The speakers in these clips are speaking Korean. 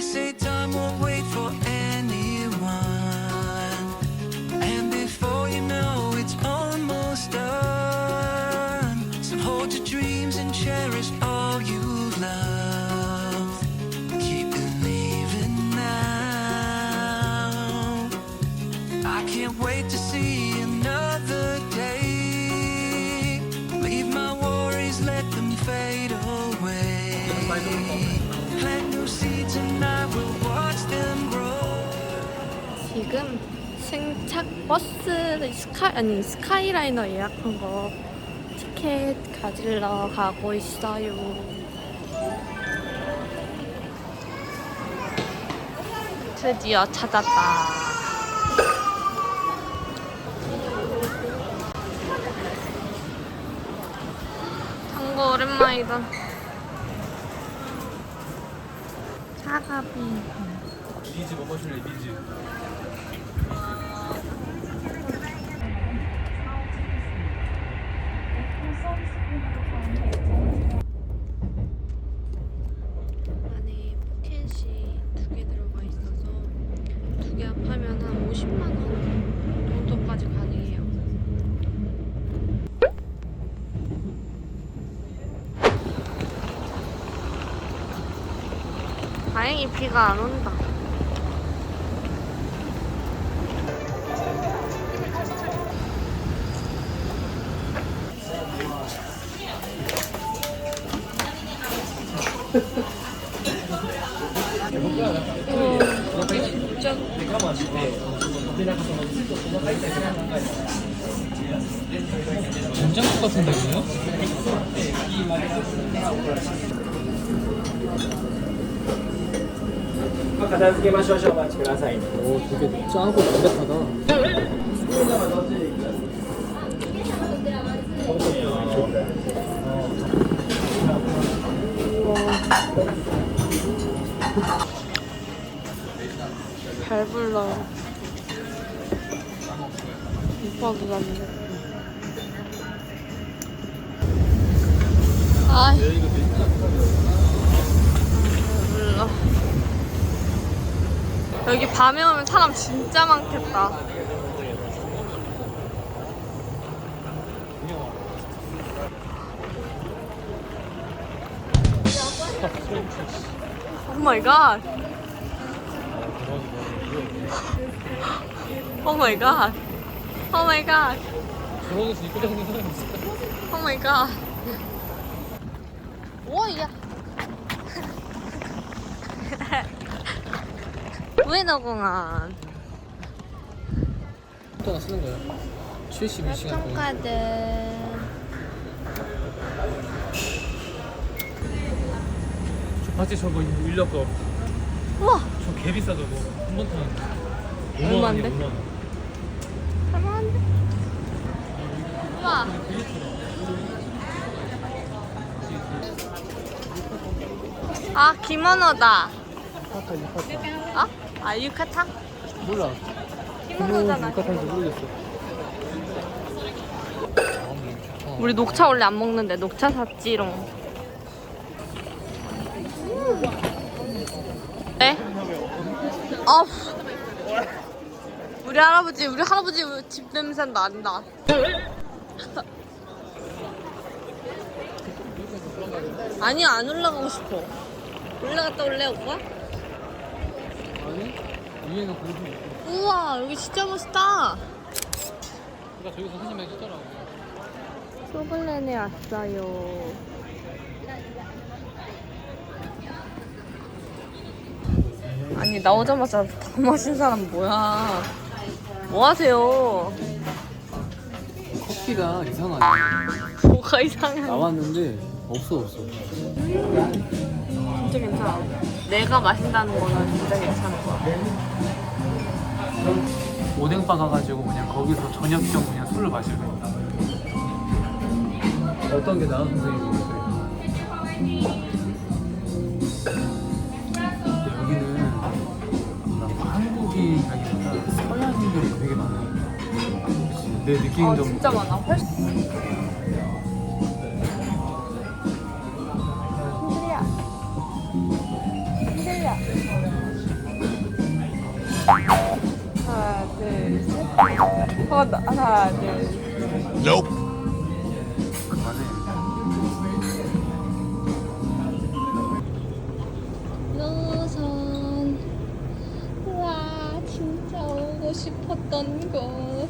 They say time won't wait for 버스 스카 아니 스카이라이너 예약한 거 티켓 가지러 가고 있어요. 드디어 찾았다. tango 오랜만이다. 사과비. 비즈 뭐 마실래 비즈 안에 포켓이 두 개 들어가 있어서 두 개 합하면 한 50만 원 정도까지 가능해요. 다행히 비가 안 온다. 두 개만 셔셔가 제라사인. 오, 되게 짜고 담백하다. 잘 불러. 오빠도 남자. 아. 여기 밤에 오면 사람 진짜 많겠다. 오 마이 갓. 오 마이 갓. 오 마이 갓. 저러고서 입고 다니는 사람이 있어 오 마이 갓. 오 야. 우에노 공원. 또 하나 쓰는 거야 72시간 동안 카드. 저 봤지 저거 인력 거저 우와. 개비싸 저거 한번 5만 얼마인데? 원이야 5만 원 할만한데? 우와. 아, 유카타 어? 아, 유카타? 몰라 기모노잖아. 유카타인지 모르겠어 우리 녹차 원래 안 먹는데 녹차 샀지롱. 네? 아, 우리 할아버지, 우리 할아버지 집 냄새 난다. 아니 안 올라가고 싶어. 올라갔다 올래 오빠? 아니 위에는 고수 있고 우와 여기 진짜 멋있다. 그러니까 저기서 사진 많이 찍더라고 소블렌에 왔어요. 아니 나오자마자 다 마신 사람 뭐야? 뭐 하세요? 커피가 이상하네 뭐가 이상해? 나왔는데 없어 없어 진짜 괜찮아. 내가 마신다는 거는 진짜 괜찮은 거야. 오뎅바 가가지고 그냥 거기서 저녁경 그냥 술을 마시는 거야 어떤 게 나은 선생님이 모르겠어요 근데 여기는 뭔가 한국인이라기보다 서양인들이 되게 많아요? 내 느낌 아좀 진짜 많아. 훨씬. 어, 나- 하나, 둘, 셋. 노선. 와, 진짜 오고 싶었던 곳.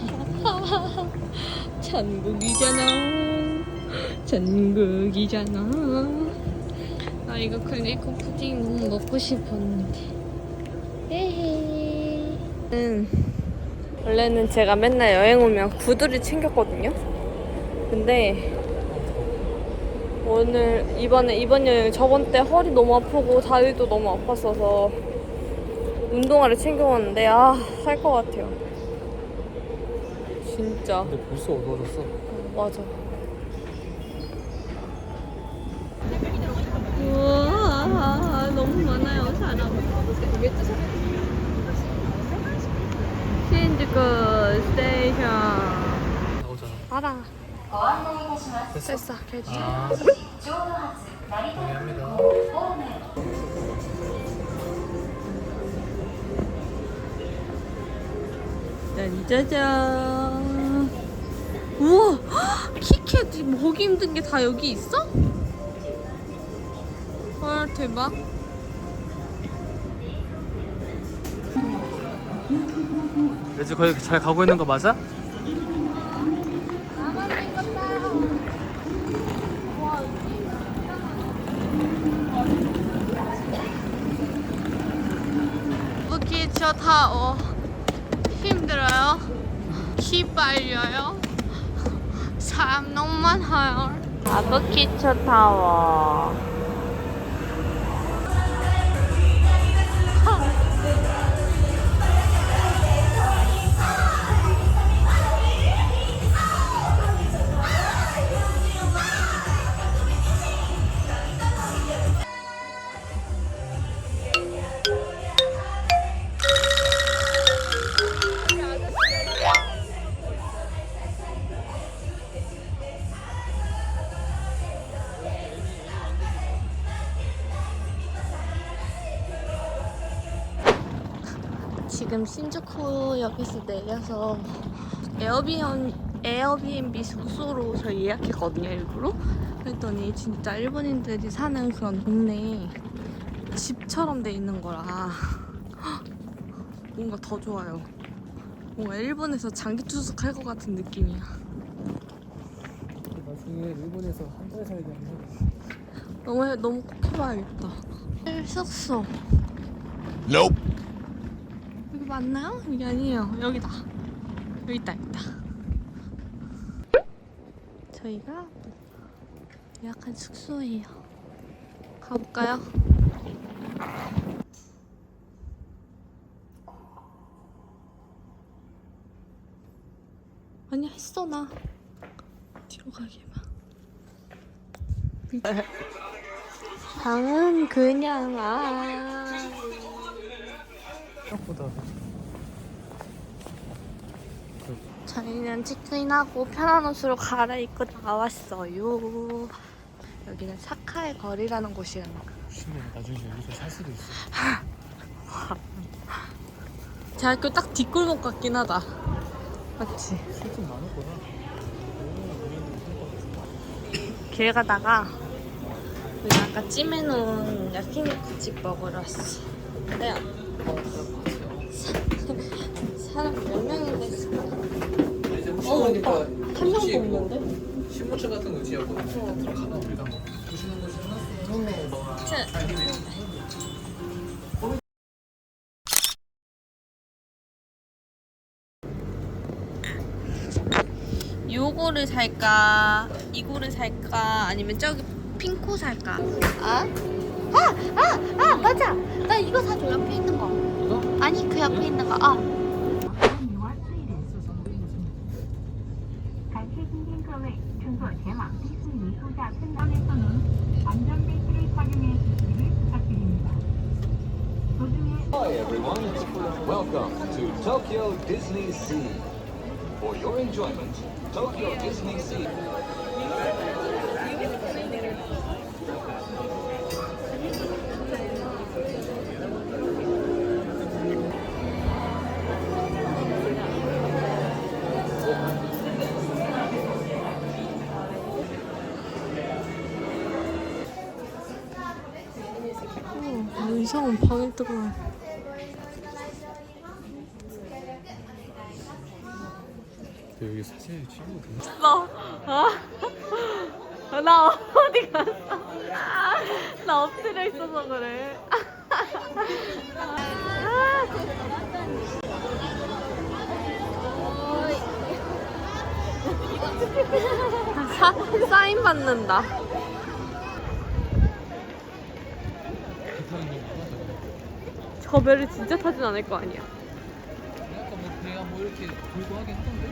하하하. 천국이잖아. 천국이잖아. 아, 이거 클리코 푸딩 너무 먹고 싶었는데. 에헤. 음, 원래는 제가 맨날 여행 오면 구두를 챙겼거든요. 근데 오늘 이번에 이번 여행 저번 때 허리 너무 아프고 다리도 너무 아팠어서 운동화를 챙겨왔는데 아 살 것 같아요. 진짜 근데 벌써 어두워졌어. 맞아. 우와 너무 많아요 사람. 신주쿠 스테이션. 나오잖아. 알아. 됐어. 괜찮아. 아. 동의합니다. 짠짜잔. 우와, 헉, 키캣 먹기 힘든 게 다 여기 있어? 헐 대박. 레지 거기 잘 가고 있는 거 맞아? 부키초 타워 힘들어요? 키 빨려요? 사람 너무 많아요. 아부키 초 타워. 지금 신주쿠역에서 내려서 에어비언 에어비앤비 숙소로 저희 예약했거든요 일부러. 그랬더니 진짜 일본인들이 사는 그런 동네 집처럼 돼 있는 거라 뭔가 더 좋아요. 뭔가 일본에서 장기 투숙할 것 같은 느낌이야. 나중에 일본에서 한달 하면 너무 해- 너무 꼭 해봐야겠다. 숙소. Nope. 맞나요? 여기 아니에요. 여기다. 여기 있다, 여기 있다. 저희가 예약한 숙소예요. 가볼까요? 아니 했어 나. 뒤로 가기만. 방은 그냥 아. 생각보다 저희는 체크인하고 편한 옷으로 갈아입고 나왔어요. 여기는 사카의 거리라는 곳이에요. 조심해. 나중에 여기서 살 수도 있어. 대학교 딱 뒷골목 같긴 하다. 맞지? 술좀 많았구나. 길 가다가 우리 아까 찜해놓은 야키니쿠 집 먹으러 왔어. 근데 사람 몇 명인데 어한 명도 없는데? 신문차 같은 거 의지하고 들어가나 우리가 뭐 보시는 곳이나 자, 요거를 살까? 이거를 살까? 아니면 저기 핑코 살까? 아? 아! 아! 아! 맞아! 나 이거 사줘 옆에 있는 거 이거? 아니 그 옆에 있는 거 아. Hi everyone, welcome to Tokyo Disney Sea. For your enjoyment, Tokyo Disney Sea. 이상한 방에 들어와. 여기 사진을 찍어도 돼? 나, 아, 나 어디 갔어? 나 엎드려 있어서 그래. 사, 사인 받는다. 저 배를 진짜 타진 않을 거 아니야. 아까 뭐 배가 뭐 이렇게 들고 하긴 하던데?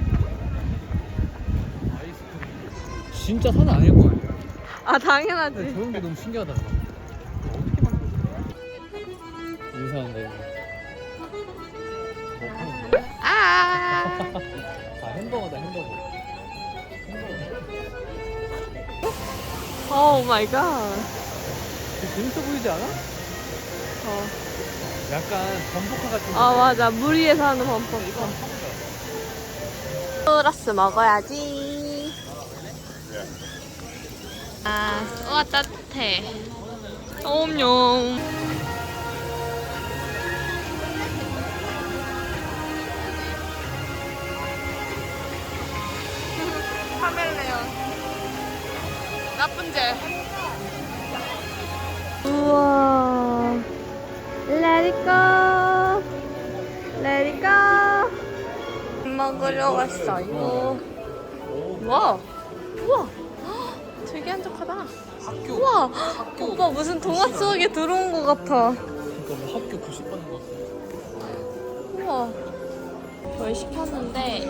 아이스크림 진짜 산 아닐 거 아니야? 아 당연하지. 저런 게 너무 신기하다 어떻게 만든 거야? 뭐 파는 거야? 아. 아 햄버거다 햄버거 오 마이 갓. 재밌어 보이지 않아? 어. 약간 전복화 같은 아 맞아. 물 위에 사는 범퍼 플러스 먹어야지. 아 우와 따뜻해. 엄룡 카멜레온. 나쁜 젤. 우와 Let it go. Let it go. 밥 먹으러 왔어요. 와. 우와. 헉, 되게 한적하다. 학교 우와. 학교 오빠 무슨 동화 속에 들어온 것 같아. 그러니까 뭐 학교 급식 받는 거 같아 우와. 저희 시켰는데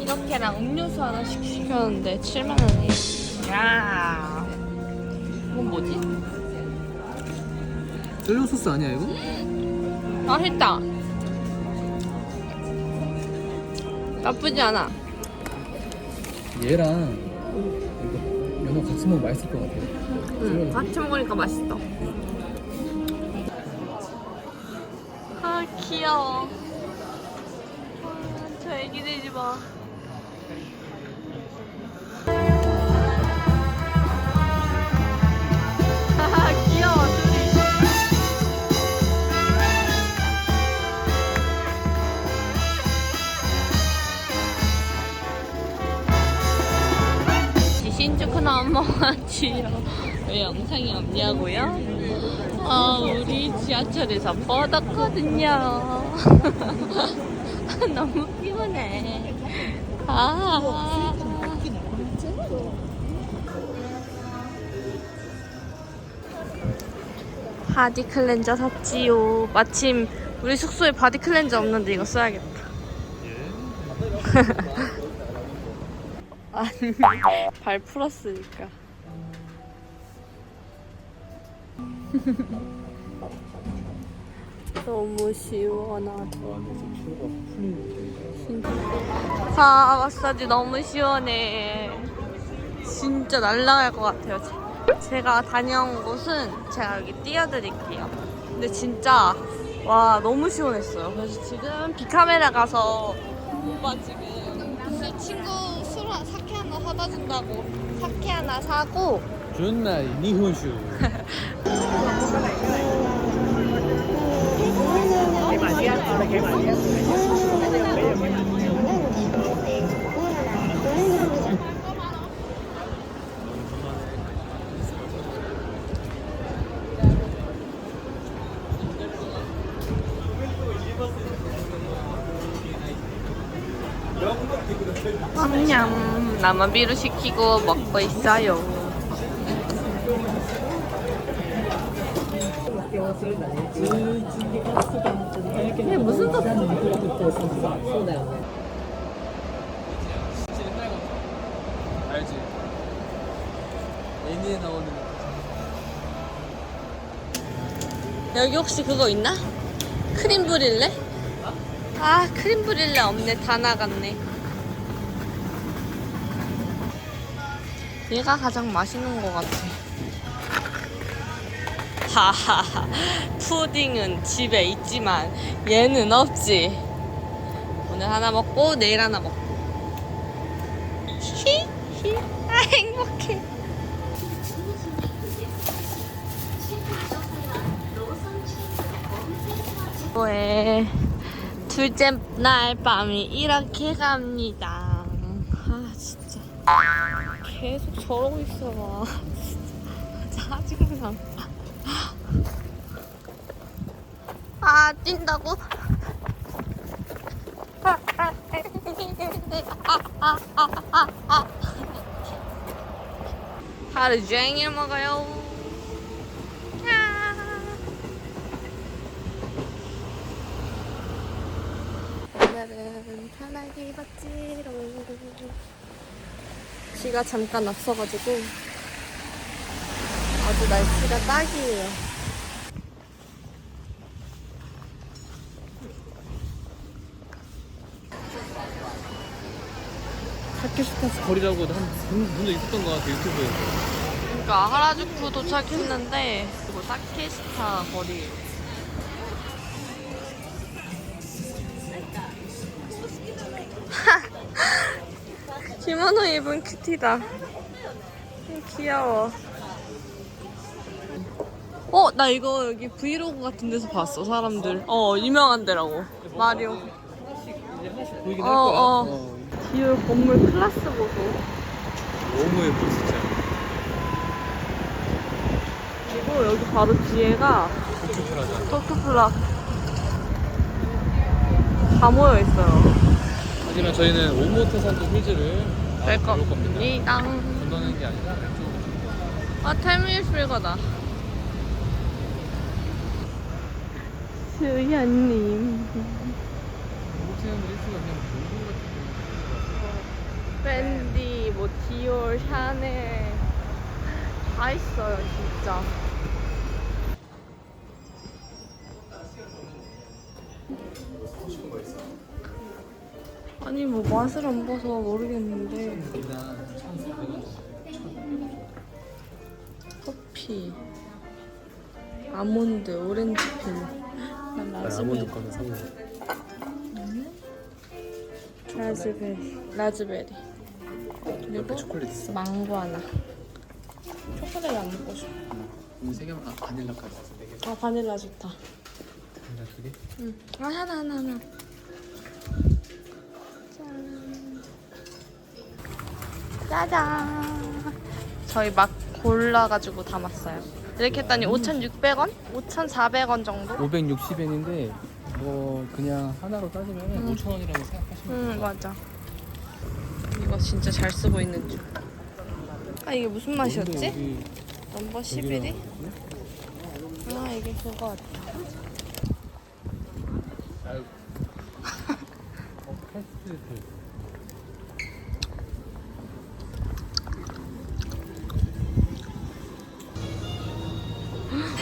이렇게랑 음료수 하나씩 시켰는데 7만 원이에요. 야. 이건 뭐지? 젤리 소스 아니야 이거? 맛있다. 나쁘지 않아. 얘랑 이거 연어 같이 먹으면 맛있을 것 같아 응, 같이 먹으니까 맛있어. 아, 귀여워. 아, 저 애기들 좀 봐. 넘어왔지요. 왜 영상이 없냐고요? 아, 우리 지하철에서 뻗었거든요. 너무 피곤해. 아. 바디 클렌저 샀지요. 마침 우리 숙소에 바디 클렌저 없는데 이거 써야겠다. 아니, 발 풀었으니까. 너무 시원하다. 아, 마사지 너무 시원해. 진짜 날라갈 것 같아요. 제- 제가 다녀온 곳은 제가 여기 띄워드릴게요. 근데 진짜 와 너무 시원했어요. 그래서 지금 비카메라 가서 오빠 지금 그 친구 사케 하나 사다 준다고 사케 하나 사고 준나이 니혼슈 냠냠 나만비루 시키고 먹고 있어요. 이게 무슨 소스? 알지? 애니에 나오는 여기 혹시 그거 있나? 크림 브릴레? 아 크림 브릴레 없네 다 나갔네 얘가 가장 맛있는 것 같아. 하하하. 푸딩은 집에 있지만 얘는 없지. 오늘 하나 먹고 내일 하나 먹고. 히히. 아 행복해. 왜 둘째 날 밤이 이렇게 갑니다. 아 진짜 계속 저러고 있어. 진짜 짜증나. 아 뛴다고? 하루 종일 먹어요. 오늘은 편하게 입었지롱. 비가 잠깐 왔어가지고 아주 날씨가 딱이에요. 타케시타스 거리라고 한본적 있었던 것 같아 유튜브에서. 그러니까 하라주쿠 도착했는데 그리고 타케시타 거리. 기모노 입은 큐티다. 음, 귀여워. 어, 나 이거 여기 브이로그 같은 데서 봤어, 사람들. 어, 유명한 데라고. 마리오. 보이긴 어, 할 거야. 어. 어. 뒤에 건물 클라스 보소. 너무 예뻐 진짜. 그리고 여기 바로 뒤에가 큐트하자. 토크플라. 다 모여 있어요. 하지만 저희는 오모토 산도 휴지를 뺄볼 겁니다. 겁니다. 건너는 게 아니라 왼쪽으로. 아, 텔미필거다. 수현님. 한국 사람들 일수가 그냥 공부 같은 밴디, 뭐, 디올, 샤넬. 다 있어요, 진짜. 뭐, 맛을 안 봐서 모르겠는데. 거. 일단 1,400원. 커피. 아몬드, 오렌지 필. 난 라즈베리. 거는 사고. 라즈베리. 라즈베리. 그리고 초콜릿 있어. 망고 하나. 초콜릿 안 먹고 싶어. 오늘 세 개만 아 바닐라까지 있어. 네 개. 아, 바닐라 좋다. 바닐라 두 개. 응. 아, 하나, 하나, 하나. 짜잔. 저희 막 골라가지고 담았어요. 이렇게 했더니 5,600원? 5,400원 정도? 560엔인데 뭐 그냥 하나로 따지면 음. 5천 원이라고 생각하시면 응, 돼요. 맞아. 이거 진짜 잘 쓰고 있는 줄. 아, 이게 무슨 맛이었지? 넘버 여기랑 11이? 뭐지? 아, 이게 그거 같다. 아유. 어, 패스트.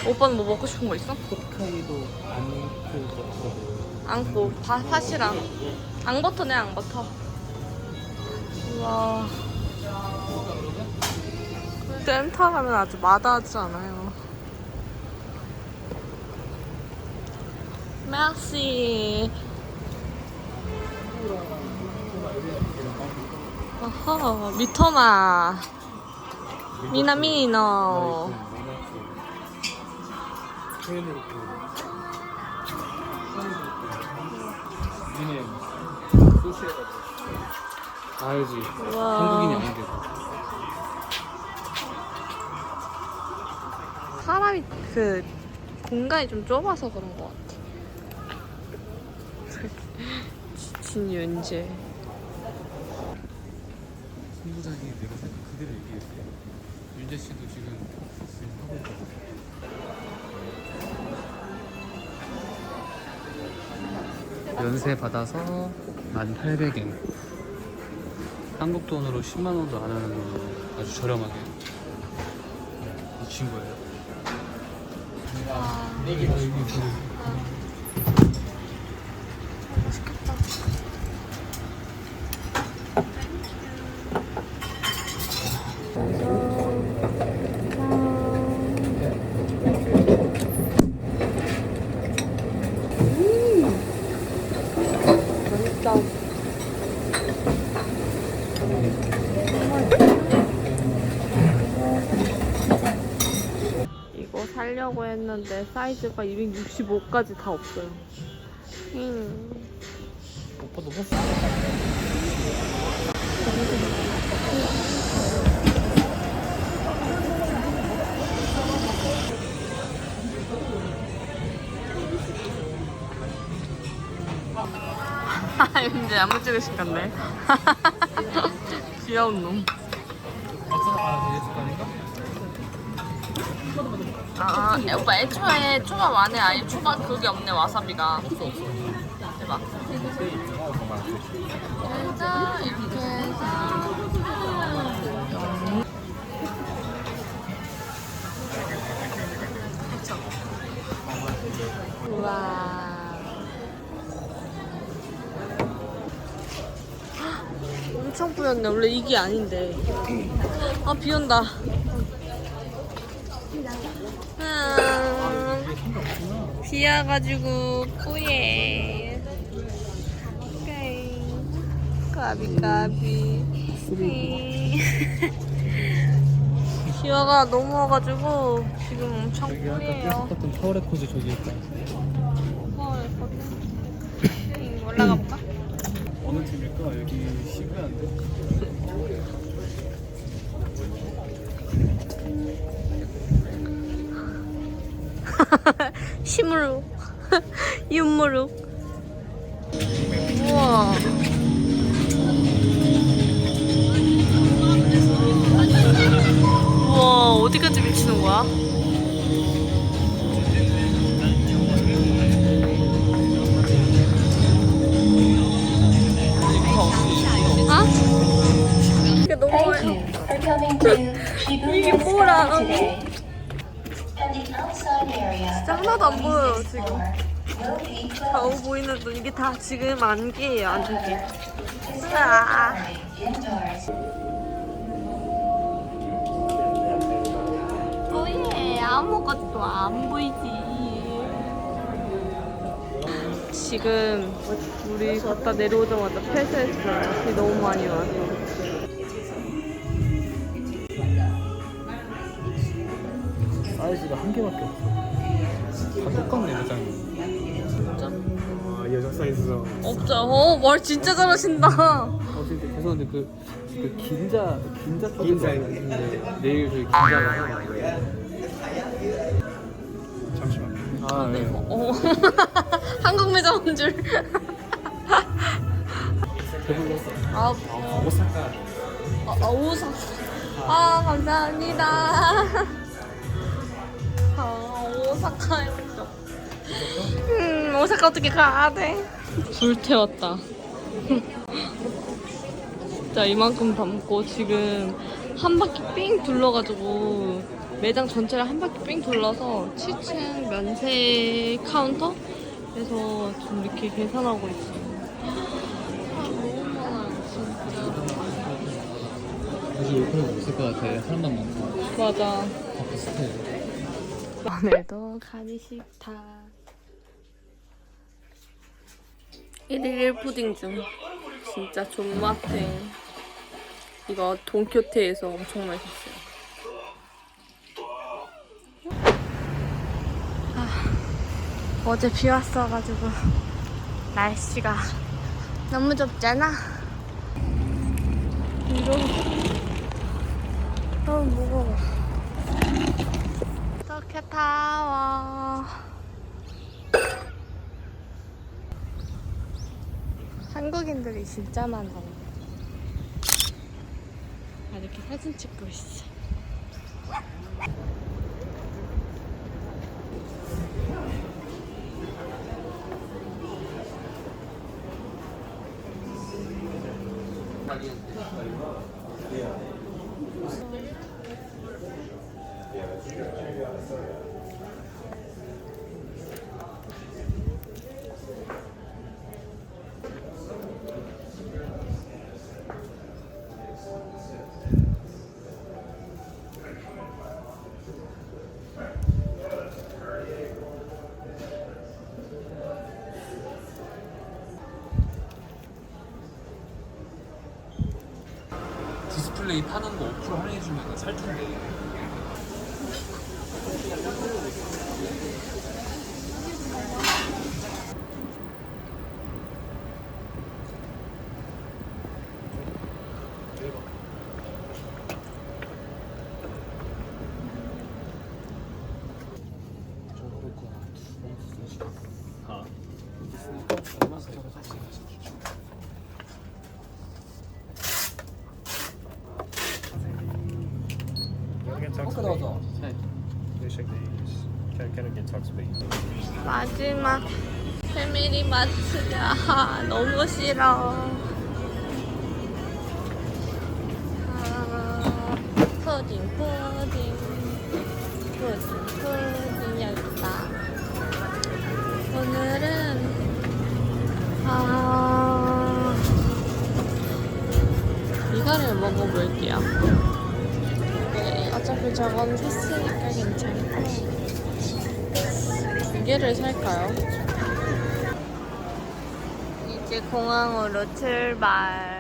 오빠는 뭐 먹고 싶은 거 있어? 홋카이도 안크 버터. 앙꼬 파, 팥이랑. 앙버터네 앙버터. 우와. 센터 가면 아주 마다하지 않아요. merci 어허 미토마 미나미노 니네 소시해가지고. 알지. 한국인이 아닌데도. 사람이 그 공간이 좀 좁아서 그런 것 같아. 지친 윤재. 승부장이 내가 생각 그대로 얘기했어요. 윤재 씨도 지금 하고 있거든. 연세 받아서 1,800엔. 한국 돈으로 10만 원도 안 하는 걸로 아주 저렴하게 미친 거예요. 여 살려고 했는데 사이즈가 265까지 다 없어요. 음. 오빠 너무 쌌 이제 야무지게 시켰네. 귀여운 놈. 아 오빠 애초에 초밥 안에 아예 초밥 그게 없네 와사비가. 대박. 일단 이렇게 해서. 우와. 엄청 뿌렸네. 원래 이게 아닌데. 아, 비 온다. 비 와가지고 꾸예. 오케이. 까비 까비. 비와가 너무 와가지고 지금 엄청 뿌예요. 계속 봤던 타워레 코즈 저기 있다 어, 예뻤네. 올라가 볼까? 어느 팀일까? 여기 시무룩. 윤무룩. 우와 지금 안개예요 안개 아. indoors. 뭐해 아무것도 안 보이지 지금 우리 갔다 내려오자마자 폐쇄했어요 비 너무 많이 와서 사이즈가 한 개밖에 없어 다 똑같네 매장이? 아 여자 사이즈가 없죠 어 말 진짜 잘하신다 어 죄송한데 그, 그 긴자 긴자 긴자 있는데 내일 저희 긴자가 잠시만 아 네. 어. 한국 매장 온 줄 배불렀어 아, 아 오사카 아, 아, 오사카. 아, 감사합니다. 아, 오사카였죠. 음, 오사카 어떻게 가야 돼? 불 태웠다. 진짜 이만큼 담고 지금 한 바퀴 삥 둘러가지고 매장 전체를 한 바퀴 삥 둘러서 7층 면세 카운터에서 좀 이렇게 계산하고 있어요. 아, 너무 많아요, 진짜. 다시 올 필요가 없을 것 같아 사람만 많고 맞아. 다 비슷해 오늘도 가기 싫다. 1일 1 푸딩 중. 진짜 존맛해. 이거 돈키호테에서 엄청 맛있었어요. 아, 어제 비 왔어가지고 날씨가 너무 덥잖아. 이런 너무 무거워. 도쿄타워 한국인들이 진짜 많아. 아 이렇게 사진 찍고 있어 디스플레이 파는 거 5% 할인해주면 살 텐데 너무 싫어. 아, 푸딩, 푸딩. 푸딩, 푸딩. 여기 있다. 오늘은, 아, 이거를 먹어볼게요. 네, 어차피 저건 샀으니까 괜찮고. 두 개를 살까요? 이제 공항으로 출발.